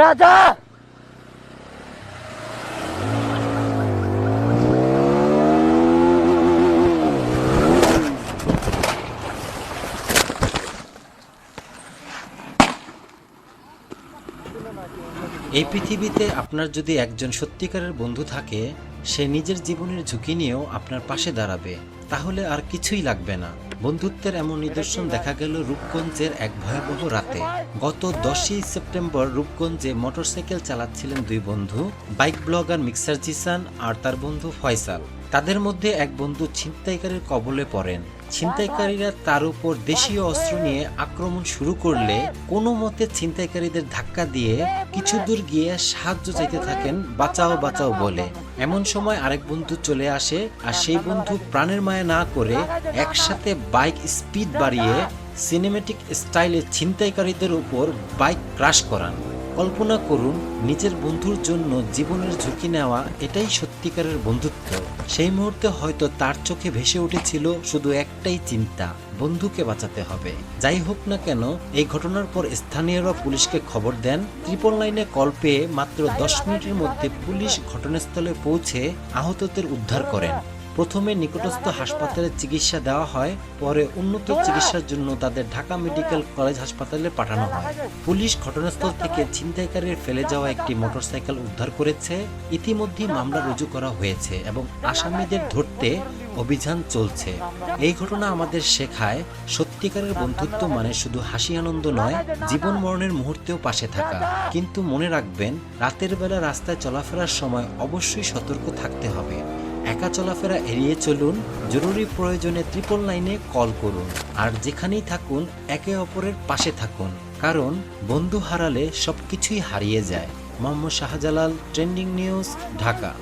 যা যা এই পৃথিবীতে আপনার যদি একজন সত্যিকারের বন্ধু থাকে, সে নিজের জীবনের ঝুঁকি নিয়েও আপনার পাশে দাঁড়াবে, তাহলে আর কিছুই লাগবে না। বন্ধুত্বের এমন নিদর্শন দেখা গেল রূপগঞ্জের এক ভয়াবহ রাতে। গত দশই সেপ্টেম্বর রূপগঞ্জে মোটরসাইকেল চালাচ্ছিলেন দুই বন্ধু, বাইক ব্লগার মিক্সার জিসান আর তার বন্ধু ফয়সাল। তাদের মধ্যে এক বন্ধু ছিনতাইকারীর কবলে পড়েন। ছিনতাইকারীরা তার উপর দেশীয় অস্ত্র নিয়ে আক্রমণ শুরু করলে কোনো মতে ছিনতাইকারীদের ধাক্কা দিয়ে কিছু দূর গিয়ে সাহায্য চাইতে থাকেন বাঁচাও বাঁচাও বলে। এমন সময় আরেক বন্ধু চলে আসে আর সেই বন্ধু প্রাণের মায়া না করে একসাথে বাইক স্পিড বাড়িয়ে সিনেমেটিক স্টাইলে ছিনতাইকারীদের উপর বাইক ক্রাশ করান। কল্পনা করুন, নিজের বন্ধুর জন্য জীবনের ঝুঁকি নেওয়া এটাই সত্যিকারের বন্ধুত্ব। সেই মুহূর্তে হয়তো তার চোখে ভেসে উঠেছিল শুধু একটাই চিন্তা, বন্ধুকে বাঁচাতে হবে। যাই হোক না কেন, এই ঘটনার পর স্থানীয়রা পুলিশকে খবর দেন। ত্রিপল লাইনে কল পেয়ে মাত্র দশ মিনিটের মধ্যে পুলিশ ঘটনাস্থলে পৌঁছে আহতদের উদ্ধার করেন। প্রথমে নিকটস্থ হাসপাতালে চিকিৎসা দেওয়া হয়, পরে উন্নত চিকিৎসার জন্য তাদের ঢাকা মেডিকেল কলেজ হাসপাতালে পাঠানো হয়। পুলিশ ঘটনাস্থল থেকে ছিনতাইকারীর ফেলে যাওয়া একটি মোটরসাইকেল উদ্ধার করেছে। ইতিমধ্যে মামলা রুজু করা হয়েছে এবং আসামিদের ধরতে অভিযান চলছে। এই ঘটনা আমাদের শেখায়, সত্যিকারের বন্ধুত্ব মানে শুধু হাসি আনন্দ নয়, জীবন মরণের মুহূর্তেও পাশে থাকা। কিন্তু মনে রাখবেন, রাতের বেলা রাস্তায় চলাফেরার সময় অবশ্যই সতর্ক থাকতে হবে। একা চলাফেরা এড়িয়ে চলুন, জরুরি প্রয়োজনে ত্রিপল লাইনে কল করুন, আর যেখানেই থাকুন, একে অপরের পাশে থাকুন, কারণ বন্ধু হারালে সব কিছুই হারিয়ে যায়। Mohammad Shahjalal, trending news, Dhaka.